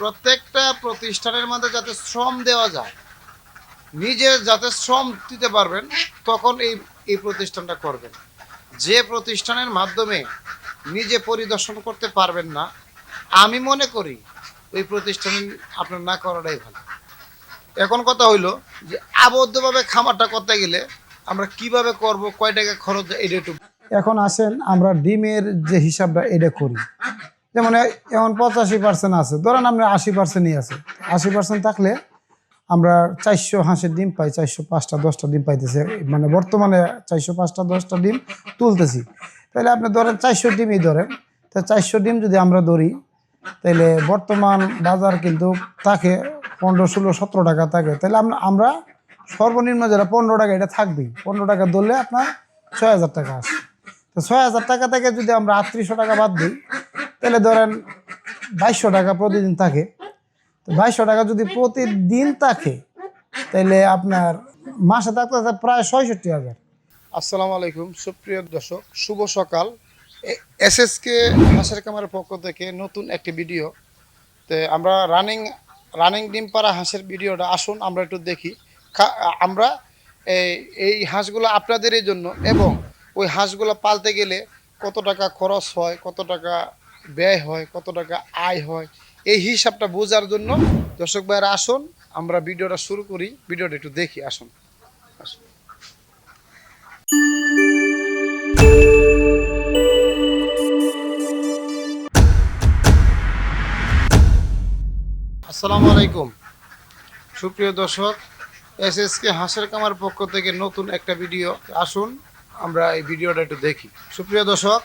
প্রত্যেকটা প্রতিষ্ঠানের মধ্যে যাতে শ্রম দেওয়া যায়, নিজে যাতে শ্রম দিতে পারবেন, তখন এই এই প্রতিষ্ঠানটা করবেন। যে প্রতিষ্ঠানের মাধ্যমে নিজে পরিদর্শন করতে পারবেন না, আমি মনে করি ওই প্রতিষ্ঠানে আপনার না করাটাই ভালো। এখন কথা হইল যে আবদ্ধভাবে খামারটা করতে গেলে আমরা কীভাবে করব, কয় টাকা খরচ, এটা একটু এখন আসেন, আমরা ডিমের যে হিসাবটা, এটা করি। যেমন এ- এখন পঁচাশি পার্সেন্ট আছে। ধরেন আমরা আশি পার্সেন্টই আছে। আশি পার্সেন্ট থাকলে আমরা চারশো হাঁসের ডিম পাই, চারশো পাঁচটা, দশটা ডিম পাইতেছে। মানে বর্তমানে চারশো পাঁচটা, দশটা ডিম তুলতেছি। তাহলে আপনি ধরেন চারশো ডিমই ধরেন। তা চারশো ডিম যদি আমরা ধরি তাহলে বর্তমান বাজার কিন্তু থাকে পনেরো, ষোলো, সতেরো টাকা থাকে। তাহলে আমরা আমরা সর্বনিম্ন যেটা পনেরো টাকা, এটা থাকবেই। পনেরো টাকা ধরলে আপনার ছয় হাজার টাকা আসে। তো ছয় হাজার টাকা থেকে যদি আমরা আটত্রিশশো টাকা বাদ দিই তাহলে ধরেন বাইশশো টাকা প্রতিদিন থাকে। তো বাইশশো টাকা যদি প্রতিদিন থাকে, তাহলে আপনার মাসে থাকতে প্রায় ছয়ষট্টি হাজার। আসসালামু আলাইকুম, সুপ্রিয় দর্শক, শুভ সকাল। এস এস কে হাঁসের কামারের পক্ষ থেকে নতুন একটি ভিডিও। তো আমরা রানিং রানিং ডিম পাড়া হাঁসের ভিডিওটা আসুন, আমরা একটু দেখি। আমরা এই এই হাঁসগুলো আপনাদেরই জন্য এবং ওই হাঁসগুলো পালতে গেলে কত টাকা খরচ হয়, কত টাকা ব্যয় হয়, কত টাকা আয় হয়, এই হিসাবটা বোঝার জন্য দর্শক ভাইয়েরা আসুন, আমরা ভিডিওটা শুরু করি, ভিডিওটা একটু দেখি, আসুন। আসুন। আসসালামু আলাইকুম। সুপ্রিয় দর্শক এস এস কে হাঁসের কামার পক্ষ থেকে নতুন একটা ভিডিও, আসুন, আমরা এই ভিডিওটা একটু দেখি। সুপ্রিয় দর্শক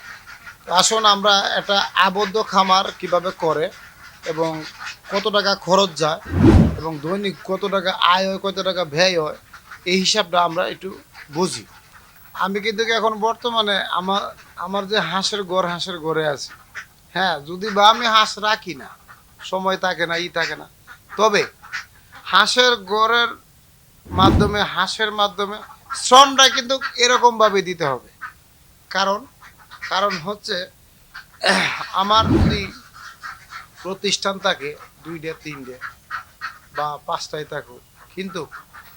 আসুন আমরা একটা আবদ্ধ খামার কীভাবে করে এবং কত টাকা খরচ যায় এবং দৈনিক কত টাকা আয় হয়, কত টাকা ব্যয় হয়, এই হিসাবটা আমরা একটু বুঝি। আমি কিন্তু এখন বর্তমানে আমার আমার যে হাঁসের গড়, হাঁসের গড়ে আছে হ্যাঁ যদি বা আমি হাঁস রাখি না, সময় থাকে না, ই থাকে না, তবে হাঁসের গড়ের মাধ্যমে, হাঁসের মাধ্যমে শ্রমটা কিন্তু এরকমভাবে দিতে হবে। কারণ কারণ হচ্ছে, আমার যদি প্রতিষ্ঠান থাকে, দুইটা, তিনটে, বা পাঁচটায় থাকুক, কিন্তু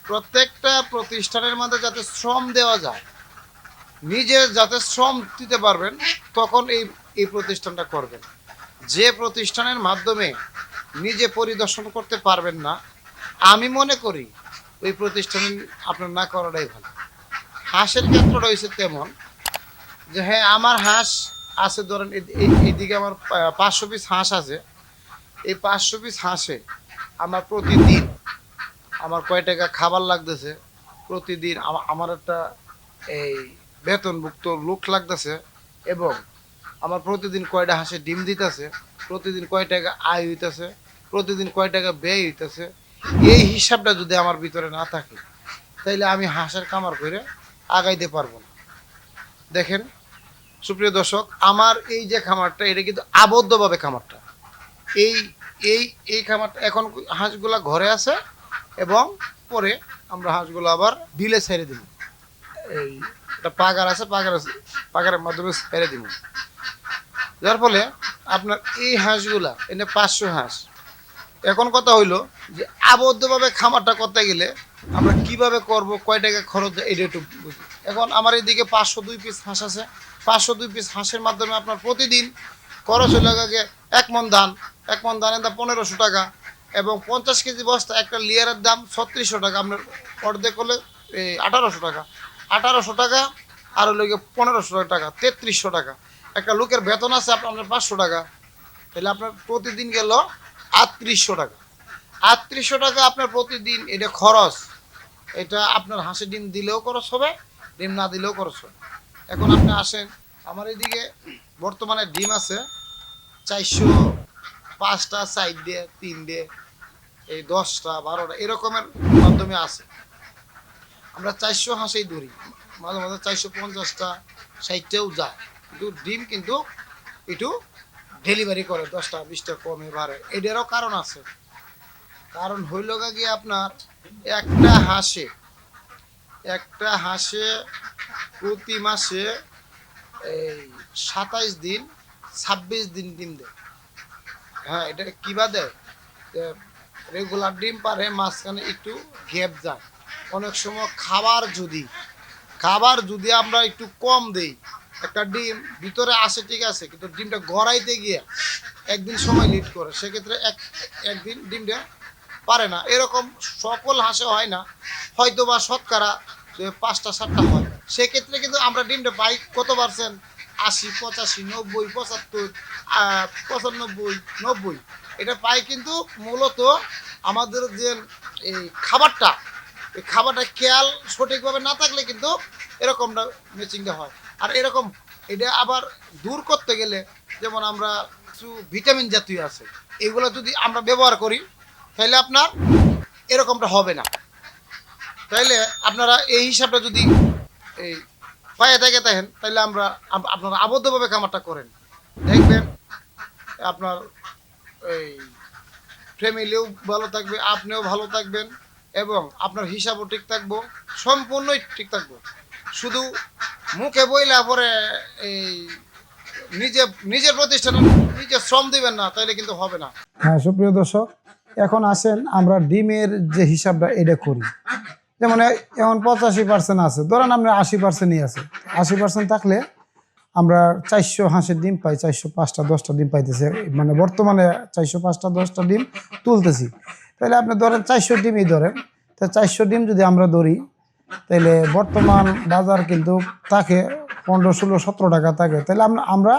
প্রত্যেকটা প্রতিষ্ঠানের মধ্যে যাতে শ্রম দেওয়া যায়, নিজে যাতে শ্রম দিতে পারবেন, তখন এই এই প্রতিষ্ঠানটা করবেন। যে প্রতিষ্ঠানের মাধ্যমে নিজে পরিদর্শন করতে পারবেন না, আমি মনে করি ওই প্রতিষ্ঠানে আপনার না করাটাই ভালো। হাঁসের ক্ষেত্রটা হয়েছে তেমন যে হ্যাঁ আমার হাঁস আছে, ধরেন এইদিকে আমার পাঁচশো পিস হাঁস আছে। এই পাঁচশো পিস হাঁসে আমার প্রতিদিন আমার কয় টাকা খাবার লাগতেছে? প্রতিদিন আমার একটা এই বেতনভুক্ত লোক লাগতেছে এবং আমার প্রতিদিন কয়টা হাঁসে ডিম দিতেছে? প্রতিদিন কয় টাকা আয় হইতেছে? প্রতিদিন কয় টাকা ব্যয় হইতেছে? এই হিসাবটা যদি আমার ভিতরে না থাকে, তাইলে আমি হাঁসের কামার করে আগাইতে পারব না। দেখেন, সুপ্রিয় দর্শক, আমার এই যে খামারটা, এটা কিন্তু আবদ্ধভাবে খামারটা। এই এই এই খামারটা এখন হাঁসগুলা ঘরে আছে এবং পরে আমরা হাঁসগুলো আবার বিলে ছেড়ে দিব। এই, একটা পাগার আছে পাগার আছে, পাগারের মাধ্যমে ছেড়ে দিব। যার ফলে আপনার এই হাঁসগুলা এনে পাঁচশো হাঁস, এখন কথা হইল যে আবদ্ধভাবে খামারটা করতে গেলে আমরা কীভাবে করব, কয় টাকা খরচ, এটা একটু বুঝি। এখন আমার এদিকে পাঁচশো দুই পিস হাঁস আছে। পাঁচশো দুই পিস হাঁসের মাধ্যমে আপনার প্রতিদিন খরচ আগে এক মন ধান, এক মন ধানের দাম পনেরোশো টাকা এবং পঞ্চাশ কেজি বস্তা একটা লিয়ারের দাম ছত্রিশশো টাকা। আপনার অর্ধেক হলে আঠারোশো টাকা। আঠারোশো টাকা আর হলো গিয়ে পনেরোশো টাকা তেত্রিশশো টাকা। একটা লোকের বেতন আছে আপনার পাঁচশো টাকা। তাহলে আপনার প্রতিদিন গেল আটত্রিশশো টাকা। আটত্রিশশো টাকা আপনার প্রতিদিন এটা খরচ। এটা আপনার হাঁসের ডিম দিলেও খরচ হবে ডিম না দিলেও হবে এখন আপনি আসেন, আমার এদিকে বর্তমানে ডিম আছে চারশো পাঁচটা সাইড দিয়ে তিন দিয়ে এই দশটা, বারোটা, এরকমের মাধ্যমে আছে। আমরা চারশো হাঁসেই ধরি, মাঝে মাঝে চারশো পঞ্চাশটা, ষাটটাও যায়। কিন্তু ডিম কিন্তু একটু ডেলিভারি করে, দশটা, বিশটা কমে বাড়ে। এটারও কারণ আছে। কারণ হইল গিয়ে আপনার, একটা হাঁসে একটা হাঁসে প্রতি মাসে এই সাতাইশ দিন, ছাব্বিশ দিন ডিম দেয়। হ্যাঁ এটা কিবা দেয়? রেগুলার ডিম পারে মাঝখানে একটু গ্যাপ যায়। অনেক সময় খাবার যদি খাবার যদি আমরা একটু কম দেই, একটা ডিম ভিতরে আসে ঠিক আছে, কিন্তু ডিমটা গড়াইতে গিয়ে একদিন সময় লিড করে। সেক্ষেত্রে এক, একদিন ডিমটা পারে না। এরকম সকল হাঁসে হয় না। হয়তো বা শতকরা পাঁচটা, সাতটা হয়। সেক্ষেত্রে কিন্তু আমরা ডিমটা পাই কত পার্সেন্ট আশি, পঁচাশি, নব্বই, পঁচাত্তর পঁচানব্বই, নব্বই। এটা পাই কিন্তু মূলত আমাদের যে এই খাবারটা এই খাবারটা খেয়াল সঠিকভাবে না থাকলে কিন্তু এরকমটা ম্যাচিংটা হয়। আর এরকম এটা আবার দূর করতে গেলে যেমন আমরা কিছু ভিটামিন জাতীয় আছে, এগুলো যদি আমরা ব্যবহার করি তাহলে আপনার এরকমটা হবে না। তাইলে আপনারা এই হিসাবটা যদি এই পায়ে থেকে থাকেন তাহলে আমরা আপনারা আবদ্ধভাবে খামারটা করেন। দেখবেন আপনার এই ফ্যামিলিও ভালো থাকবে, আপনিও ভালো থাকবেন এবং আপনার হিসাবও ঠিক থাকব, সম্পূর্ণই ঠিক থাকব। শুধু মুখে বইলা পরে এই নিজে নিজের প্রতিষ্ঠানে নিজে শ্রম দিবেন না, তাইলে কিন্তু হবে না। হ্যাঁ সুপ্রিয় দর্শক এখন আসেন, আমরা ডিমের যে হিসাবটা এটা করি। যেমন এখন পঁচাশি পার্সেন্ট আছে, ধরেন আমরা আশি পার্সেন্টই আছে। আশি পার্সেন্ট থাকলে আমরা চারশো হাঁসের ডিম পাই, চারশো পাঁচটা, দশটা ডিম পাইতেছে। মানে বর্তমানে চারশো পাঁচটা, দশটা ডিম তুলতেছি। তাহলে আপনি ধরেন চারশো ডিমই ধরেন, তা চারশো ডিম যদি আমরা ধরি তাহলে বর্তমান বাজার কিন্তু তাকে পনেরো, ষোলো, সতেরো টাকা থাকে। তাহলে আমরা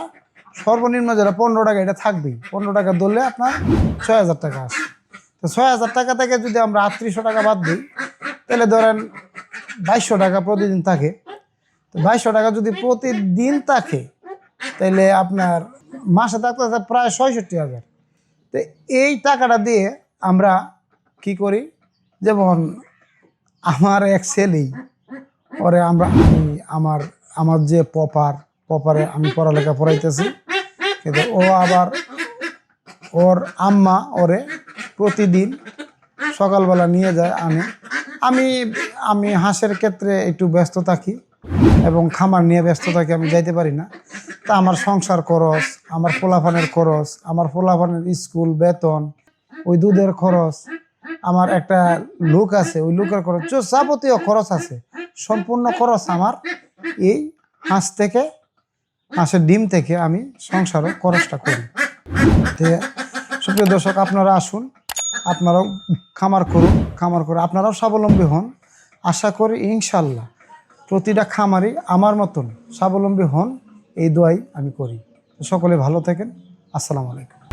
সর্বনিম্ন যেটা পনেরো টাকা, এটা থাকবেই। পনেরো টাকা ধরলে আপনার ছয় হাজার টাকা আসে। ছয় হাজার টাকা থেকে যদি আমরা আটত্রিশশো টাকা বাদ দিই, তাহলে ধরেন বাইশশো টাকা প্রতিদিন থাকে। তো বাইশশো টাকা যদি প্রতিদিন থাকে, তাহলে আপনার মাসে থাকতে প্রায় ছয়ষট্টি হাজার। তো এই টাকাটা দিয়ে আমরা কি করি, যেমন আমার এক ছেলেই ওরে আমরা আমি, আমার আমার যে পপার, পপারে আমি পড়ালেখা পড়াইতেছি, কিন্তু ও আবার ওর আম্মা ওরে প্রতিদিন সকালবেলা নিয়ে যায় আনে। আমি আমি হাঁসের ক্ষেত্রে একটু ব্যস্ত থাকি এবং খামার নিয়ে ব্যস্ত থাকি, আমি যাইতে পারি না। তা আমার সংসার খরচ, আমার পোলাপানের খরচ, আমার পোলাপানের স্কুল, বেতন, ওই দুধের খরচ, আমার একটা লোক আছে, ওই লোকের খরচ যাবতীয় খরচ আছে, সম্পূর্ণ খরচ আমার এই হাঁস থেকে, হাঁসের ডিম থেকে আমি সংসারও খরচটা করি। সুপ্রিয় দর্শক, আপনারা আসুন। আপনারাও খামার করুন, খামার করে আপনারাও স্বাবলম্বী হন। আশা করি ইনশাল্লাহ প্রতিটা খামারই আমার মতন স্বাবলম্বী হন, এই দোয়াই আমি করি। সকলে ভালো থাকেন। আসসালামু আলাইকুম।